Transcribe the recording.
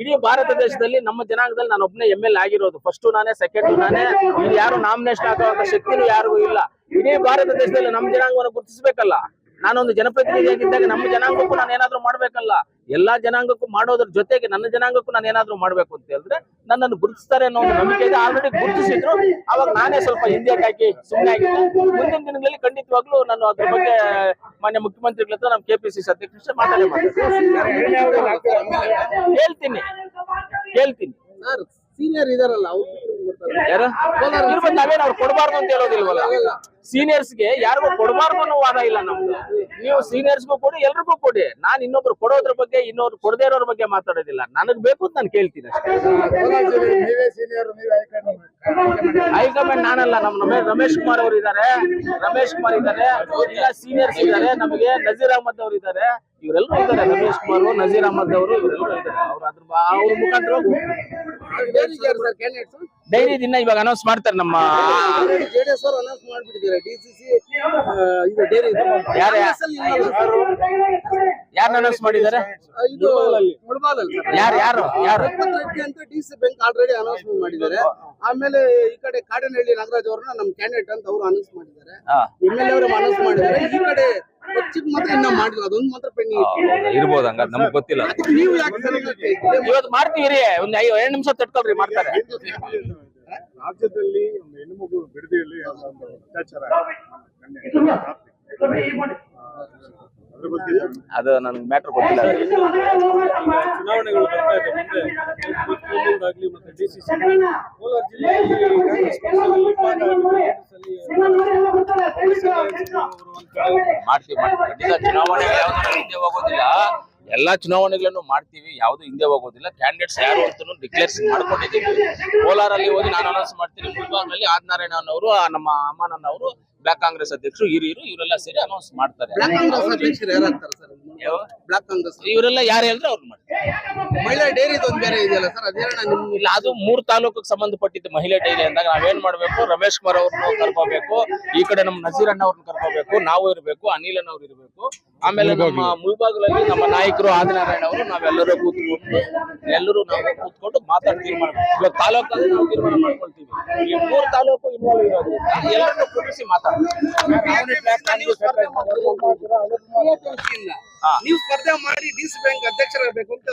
ಇಡೀ ಭಾರತ ದೇಶದಲ್ಲಿ ನಮ್ಮ ಜನಾಂಗದಲ್ಲಿ ನಾನು ಒಬ್ಬನೇ ಎಂ ಎಲ್ ಆಗಿರೋದು. ಫಸ್ಟ್ ನಾನೇ ಸೆಕೆಂಡ್ ನಾನೇ. ಇಲ್ಲಿ ಯಾರು ನಾಮಿನೇಷನ್ ಹಾಕುವಂತ ಶಕ್ತಿನೂ ಯಾರಿಗೂ ಇಲ್ಲ. ಇಡೀ ಭಾರತ ದೇಶದಲ್ಲಿ ನಮ್ಮ ಜನಾಂಗವನ್ನು ಗುರುತಿಸಬೇಕಲ್ಲ. ನಾನೊಂದು ಜನಪ್ರತಿನಿಧಿಯಾಗಿದ್ದಾಗ ನಮ್ಮ ಜನಾಂಗಕ್ಕೂ ನಾನು ಏನಾದ್ರೂ ಮಾಡ್ಬೇಕಲ್ಲ. ಎಲ್ಲಾ ಜನಾಂಗಕ್ಕೂ ಮಾಡೋದ್ರ ಜೊತೆಗೆ ನನ್ನ ಜನಾಂಗಕ್ಕೂ ನಾನು ಏನಾದ್ರು ಮಾಡ್ಬೇಕು ಅಂತ ಹೇಳಿದ್ರೆ ನನ್ನನ್ನು ಗುರುತಿಸ್ತಾರೆ ಅನ್ನೋ ಒಂದು ನಂಬಿಕೆ ಇದೆ. ಆಲ್ರೆಡಿ ಗುರುತಿಸಿದ್ರು. ಅವಾಗ ನಾನೇ ಸ್ವಲ್ಪ ಹಿಂದೆ ಹಾಕಿ ಸುಮ್ಮನೆ ಆಗಿದ್ದೆ. ಮುಂದಿನ ದಿನಗಳಲ್ಲಿ ಖಂಡಿತವಾಗ್ಲೂ ನಾನು ಅದ್ರ ಬಗ್ಗೆ ಮಾನ್ಯ ಮುಖ್ಯಮಂತ್ರಿಗಳ ಹತ್ರ ನಮ್ಮ ಕೆಪಿಸಿಸಿ ಅಧ್ಯಕ್ಷ ಮಾತಾಡೇ ಹೇಳ್ತೀನಿ. ಹೇಳ್ತೀನಿ. ಸರ್ ಸೀನಿಯರ್ ಇದಾರಲ್ಲ, ಅವ್ರು ಯಾರು? ಇರ್ಬೋದು ನಾವೇನು ಅವ್ರು ಕೊಡಬಾರ್ದು ಅಂತ ಹೇಳೋದಿಲ್ವಲ್ಲ? ಸೀನಿಯರ್ಸ್ಗೆ ಯಾರಿಗೂ ಕೊಡಬಾರ್ದು ಅನ್ನೋ ವಾದ ಇಲ್ಲ ನಮ್ದು. ನೀವು ಸೀನಿಯರ್ಸ್ಗೂ ಕೊಡಿ ಎಲ್ರಿಗೂ ಕೊಡಿ. ನಾನ್ ಇನ್ನೊಬ್ರು ಕೊಡೋದ್ರ ಬಗ್ಗೆ ಇನ್ನೊಬ್ರು ಕೊಡದೇ ಇರೋರ ಬಗ್ಗೆ ಮಾತಾಡೋದಿಲ್ಲ. ನನಗ್ ಬೇಕು ಅಂತ ನಾನು ಕೇಳ್ತೀನಿ ಅಷ್ಟೇ. ನೀವೇ ಸೀನಿಯರ್ ನೀವೇ ಹೈಕಮಾಂಡ್ ನಾನಲ್ಲ ನಮ್ ರಮೇಶ್ ರಮೇಶ್ ಕುಮಾರ್ ಅವರು ಇದ್ದಾರೆ ರಮೇಶ್ ಕುಮಾರ್ ಇದ್ದಾರೆ ಎಲ್ಲ ಸೀನಿಯರ್ಸ್ ಇದ್ದಾರೆ ನಮಗೆ ನಜೀರ್ ಅಹಮದ್ ಅವರು ಇದ್ದಾರೆ ಇವರೆಲ್ಲರೂ ಇದ್ದಾರೆ ರಮೇಶ್ ಕುಮಾರ್ ನಜೀರ್ ಅಹಮದ್ ಅವರು ಇವರೆಲ್ಲರೂ ಇದ್ದಾರೆ ಅವ್ರ ಅದ್ರ ಅವ್ರ ಮುಖಾಂತರ ಡೈರಿ ದಿನ ಇವಾಗ ಅನೌನ್ಸ್ ಮಾಡ್ತಾರೆ ನಮ್ಮ ಜೆಡಿಎಸ್ ಅವರು ಅನೌನ್ಸ್ ಮಾಡ್ಬಿಟ್ಟಿದ್ದಾರೆ ಡಿಸಿಸಿ ಇದು ಡೈರಿ ಯಾರು ಯಾರು ಅನೌನ್ಸ್ ಮಾಡಿದ್ದಾರೆ ಇದು ಮುಳಬಾಲಲ್ಲಿ ಸರ್ ಯಾರು ಯಾರು ಯಾರು ಅಂತ ಡಿಸಿ ಬ್ಯಾಂಕ್ ಆಲ್ರೆಡಿ ಅನೌನ್ಸ್ಮೆಂಟ್ ಮಾಡಿದ್ದಾರೆ ಆಮೇಲೆ ಈ ಕಡೆ ಕಾಡನಹಳ್ಳಿ ನಾಗರಾಜ್ ಅವ್ರನ್ನ ನಮ್ ಕ್ಯಾಂಡಿಡೇಟ್ ಅಂತ ಅವರು ಅನೌನ್ಸ್ ಮಾಡಿದ್ದಾರೆ. ಎಂ ಎಲ್ ಅವರು ಅನೌನ್ಸ್ ಮಾಡಿದ್ದಾರೆ. ಈ ಕಡೆ ಕೊಚ್ಚಿಗ್ ಮಾತ್ರ ಇನ್ನ ಮಾಡಿಲ್ಲ. ಅದೊಂದು ಮಾತ್ರ ಪೆಂಡಿಂಗ್ ಇರ್ಬೋದು ಹಂಗ ನಮ್ಗೆ ಗೊತ್ತಿಲ್ಲ. ಅದಕ್ಕೆ ನೀವು ಯಾಕೆ ಸರ್ ಇವತ್ತು ಮಾಡ್ತೀವಿ ಒಂದ್ ಐದು ಎರಡು ನಿಮಿಷ ತಡ್ಕೊಳ್ರಿ ಮಾಡ್ತಾರೆ. ರಾಜ್ಯದಲ್ಲಿ ಒಂದು ಹೆಣ್ಣುಮಗು ಬಿಡದಿಯಲ್ಲಿ ಒಂದು ಅತ್ಯಾಚಾರ ಅದು ನನ್ಗೆ ಮ್ಯಾಟ್ರ್ ಗೊತ್ತಿಲ್ಲ ಚುನಾವಣೆಗಳು ಬರ್ತಾ ಇದೆ ಮುಂದೆ ಕೋಲಾರ ಜಿಲ್ಲೆಯಲ್ಲಿ ಮಾಡ್ತೀವಿ ಮಾಡ್ತೀವಿ. ಖಂಡಿತ ಚುನಾವಣೆ ಯಾವ್ದು ಹೋಗೋದಿಲ್ಲ ಎಲ್ಲಾ ಚುನಾವಣೆಗಳನ್ನು ಮಾಡ್ತೀವಿ ಯಾವುದು ಹಿಂದೆ ಹೋಗೋದಿಲ್ಲ. ಕ್ಯಾಂಡಿಡೇಟ್ಸ್ ಯಾರು ಅಂತ ಡಿಕ್ಲೇರ್ಸ್ ಮಾಡ್ಕೊಂಡಿದ್ದೀವಿ. ಕೋಲಾರಲ್ಲಿ ಹೋಗಿ ನಾನು ಅನೌನ್ಸ್ ಮಾಡ್ತೀನಿ ಮುಲ್ಬಾಗ್ನಲ್ಲಿ ಆದಿನಾರಾಯಣ ಅವರು ನಮ್ಮ ಅಮ್ಮನನ್ನ ಅವರು ಬ್ಲಾಕ್ ಕಾಂಗ್ರೆಸ್ ಅಧ್ಯಕ್ಷರು ಹಿರಿಯರು ಇವರೆಲ್ಲ ಸೇರಿ ಅನೌನ್ಸ್ ಮಾಡ್ತಾರೆ. ಇವರೆಲ್ಲ ಯಾರು ಹೇಳಿದ್ರೆ ಅವ್ರು ಮಾಡ್ತಾರೆ. ಮಹಿಳಾ ಡೈರಿ ಒಂದು ಬೇರೆ ಇದೆಯಲ್ಲ ಸರ್? ಅದೇನ ನಿಮ್ ಇಲ್ಲ ಅದು ಮೂರ್ ತಾಲೂಕಿಗೆ ಸಂಬಂಧಪಟ್ಟಿದ್ದು ಮಹಿಳಾ ಡೈರಿ ಅಂದಾಗ ನಾವೇನ್ ಮಾಡ್ಬೇಕು ರಮೇಶ್ ಕುಮಾರ್ ಅವ್ರನ್ನ ಕರ್ಕೋಬೇಕು ಈ ಕಡೆ ನಮ್ಮ ನಜೀರ್ ಅಣ್ಣ ಅವ್ರನ್ನ ಕರ್ಕೋಬೇಕು ನಾವು ಇರ್ಬೇಕು ಅನಿಲ್ ಅಣ್ಣ ಅವ್ರು ಇರ್ಬೇಕು. ಆಮೇಲೆ ನಮ್ಮ ಮುಳ್ಬಾಗ್ಲಲ್ಲಿ ನಮ್ಮ ನಾಯಕರು ಆದಿನಾರಾಯಣ ಅವರು ನಾವೆಲ್ಲರೂ ಕೂತ್ಕೊಂಡು ಎಲ್ಲರೂ ನಾವು ಕೂತ್ಕೊಂಡು ಮಾತಾಡಿ ತೀರ್ಮಾನ ಇವಾಗ ತಾಲೂಕಲ್ಲಿ ನಾವು ತೀರ್ಮಾನ ಮಾಡ್ಕೊಳ್ತೀವಿ. ಈ ಮೂರ್ ತಾಲೂಕು ಇನ್ವಾಲ್ವ್ ಇರೋದ್ರಿಂದ ಎಲ್ಲರನ್ನು ಕೂರಿಸಿ ಮಾತಾಡ್ತೀವಿ. ನೀವು ಸ್ಪರ್ಧೆ ಮಾಡಿ ಡಿ ಸಿ ಬ್ಯಾಂಕ್ ಅಧ್ಯಕ್ಷರಾಗಬೇಕು ಅಂತ